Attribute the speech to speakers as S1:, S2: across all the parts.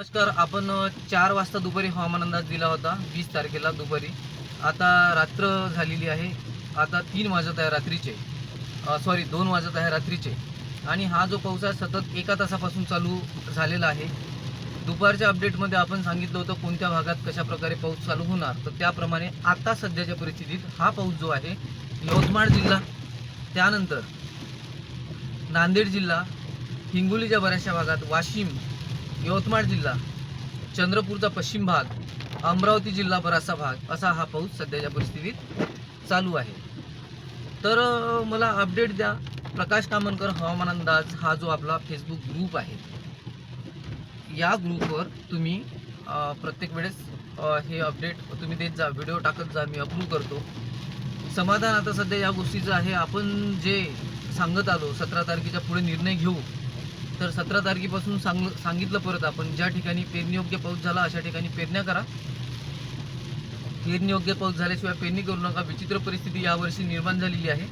S1: नमस्कार आपण चार वाजता दुपारी हवामान अंदाज दिला होता वीस तारखेला दुपारी. आता रात्र झालेली आहे आता तीन वाजत आहे रात्रीचे. सॉरी दोन वाजत आहे रात्रीचे. आणि हा जो पाऊस आहे सतत एका तासापासून चालू झालेला आहे. दुपारच्या अपडेटमध्ये आपण सांगितलं होतं कोणत्या भागात कशा प्रकारे पाऊस चालू होणार. तर त्याप्रमाणे आता सध्याच्या परिस्थितीत हा पाऊस जो आहे यवतमाळ जिल्हा त्यानंतर नांदेड जिल्हा हिंगोलीच्या बऱ्याचशा भागात वाशिम यवतमाळ जिल्हा चंद्रपूरचा पश्चिम भाग अमरावती जिल्हा बराचसा भाग असा हा पाऊस सध्याच्या परिस्थितीत चालू आहे. तर मला अपडेट द्या. प्रकाश कामनकर हवामान अंदाज हा जो आपला फेसबुक ग्रुप आहे. या ग्रुपवर तुम्ही प्रत्येक वेळेस हे अपडेट तुम्ही देत जा व्हिडिओ टाकत जा मी अप्रूव्ह करतो. समाधान आता सध्या या गोष्टीचं आहे. आपण जे सांगत आलो सतरा तारखेच्या पुढे निर्णय घेऊ तर सतरा तारखेपासून सांग सांगितलं परत आपण ज्या ठिकाणी पेरणीयोग्य पाऊस झाला अशा ठिकाणी पेरण्या करा. पेरणीयोग्य पाऊस झाल्याशिवाय पेरणी करू नका. विचित्र परिस्थिती यावर्षी निर्माण झालेली आहे.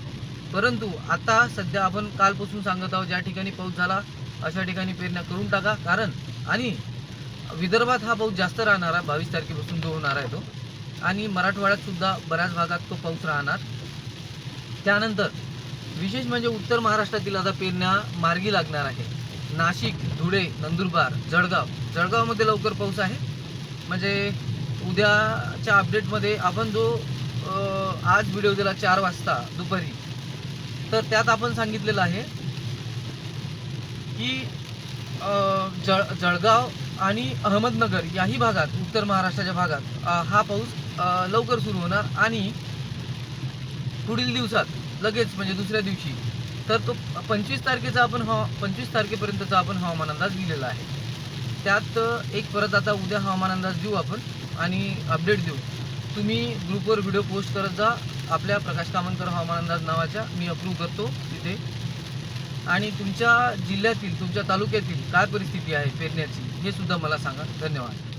S1: परंतु आता सध्या आपण कालपासून सांगत आहोत ज्या ठिकाणी पाऊस झाला अशा ठिकाणी पेरण्या करून टाका. कारण आणि विदर्भात हा पाऊस जास्त राहणार आहे बावीस तारखेपासून जो होणार आहे तो. आणि मराठवाड्यात सुद्धा बऱ्याच भागात तो पाऊस राहणार. त्यानंतर विशेष म्हणजे उत्तर महाराष्ट्रातील आता पेरण्या मार्गी लागणार आहे. नाशिक धुळे नंदुरबार जळगाव. जळगावमध्ये लवकर पाऊस आहे. म्हणजे उद्याच्या अपडेटमध्ये आपण जो आज व्हिडिओ दिला चार वाजता दुपारी तर त्यात आपण सांगितलेलं आहे की जळ जळगाव आणि अहमदनगर याही भागात उत्तर महाराष्ट्राच्या भागात हा पाऊस लवकर सुरू होणार आणि पुढील दिवसात लगेच म्हणजे दुसऱ्या दिवशी तर तो पंचवीस तारखेचा आपण हवा पंचवीस तारखेपर्यंतचा आपण हवामान अंदाज दिलेला आहे. त्यात एक परत आता उद्या हवामान अंदाज देऊ आपण आणि अपडेट देऊ. तुम्ही ग्रुपवर व्हिडिओ पोस्ट करत जा. आपल्या प्रकाश कामनकर हवामान अंदाज नावाच्या मी अप्रूव्ह करतो तिथे. आणि तुमच्या जिल्ह्यातील तुमच्या तालुक्यातील काय परिस्थिती आहे पेरण्याची हे सुद्धा मला सांगा. धन्यवाद.